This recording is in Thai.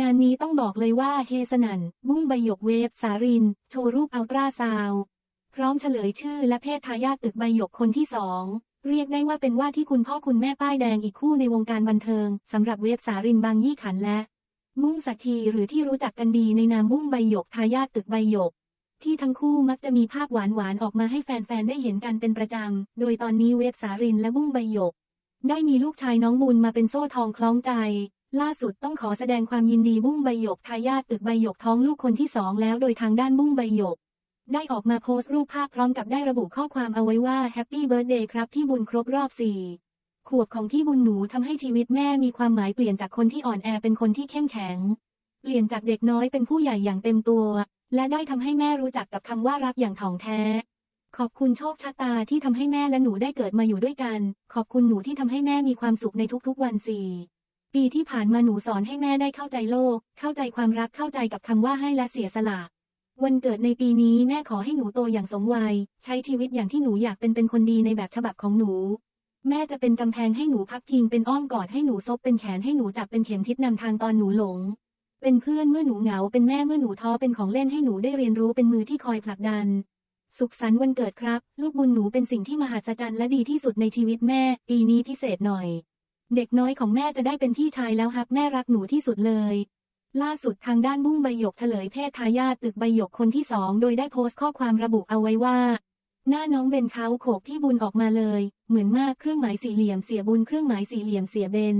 งานนี้ต้องบอกเลยว่าเฮสนัน บุ้งใบหยกเวฟสาริน โชว์รูปอัลตราซาวพร้อมเฉลยชื่อและเพศทายาทตึกใบหยกคนที่สองเรียกได้ว่าเป็นว่าที่คุณพ่อคุณแม่ป้ายแดงอีกคู่ในวงการบันเทิงสำหรับเวฟสารินบางยี่ขันและบุ้งสักทีหรือที่รู้จักกันดีในนามบุ้งใบหยกทายาทตึกใบหยก ที่ทั้งคู่มักจะมีภาพหวานๆออกมาให้แฟนๆได้เห็นกันเป็นประจำ โดยตอนนี้เวฟสารินและบุ้งใบหยก ได้มีลูกชายน้องบุญมาเป็นโซ่ทองคล้องใจ ล่าสุดต้องขอแสดงความยินดีบุ้งใบหยกทายาทตึกใบหยกท้องลูกคนที่สองแล้วโดยทางด้านบุ้งใบหยก ได้ออกมาโพสต์รูปภาพพร้อมกับได้ระบุข้อความเอาไว้ว่าแฮปปี้เบิร์ดเดย์ครับที่บุญครบรอบสี่ขวบของที่บุญหนูทำให้ชีวิตแม่มีความหมายเปลี่ยนจากคนที่อ่อนแอเป็นคนที่เข้มแข็ง เปลี่ยนจากเด็กน้อยเป็นผู้ใหญ่อย่างเต็มตัว และได้ทำให้แม่รู้จักกับคำว่ารักอย่างถ่องแท้ ขอบคุณโชคชะตาที่ทำให้แม่และหนูได้เกิดมาอยู่ด้วยกัน ขอบคุณหนูที่ทำให้แม่มีความสุขในทุกๆวันสี่ ปีที่ผ่านมาหนูสอนให้แม่ได้เข้าใจโลก เข้าใจความรักเข้าใจกับคำว่าให้และเสียสละวันเกิดในปีนี้แม่ขอให้หนูโตอย่างสมวัย ใช้ชีวิตอย่างที่หนูอยากเป็นเป็นคนดีในแบบฉบับของหนู แม่จะเป็นกำแพงให้หนูพักพิงเป็นอ้อมกอดให้หนูซบเป็นแขนให้หนูจับเป็นเข็มทิศนำทางตอนหนูหลง เป็นเพื่อนเมื่อหนูเหงาเป็นแม่เมื่อหนูท้อเป็นของเล่นให้หนูได้เรียนรู้เป็นมือที่คอยผลักดัน สุขสันต์วันเกิดครับ ลูกบุญหนูเป็นสิ่งที่มหัศจรรย์และดีที่สุดในชีวิตแม่ ปีนี้พิเศษหน่อย เด็กน้อยของแม่จะได้เป็นพี่ชายแล้วครับแม่รักหนูที่สุดเลย ล่าสุดทางด้านบุ้งใบหยกเฉลยเพศทายาทตึกใบหยกคนที่สองโดยได้โพสต์ข้อความระบุเอาไว้ว่า หน้าน้องเบนเขาโขกพี่บุญออกมาเลย เหมือนมากเครื่องหมายสี่เหลี่ยมเสียบุญเครื่องหมายสี่เหลี่ยมเสียเบน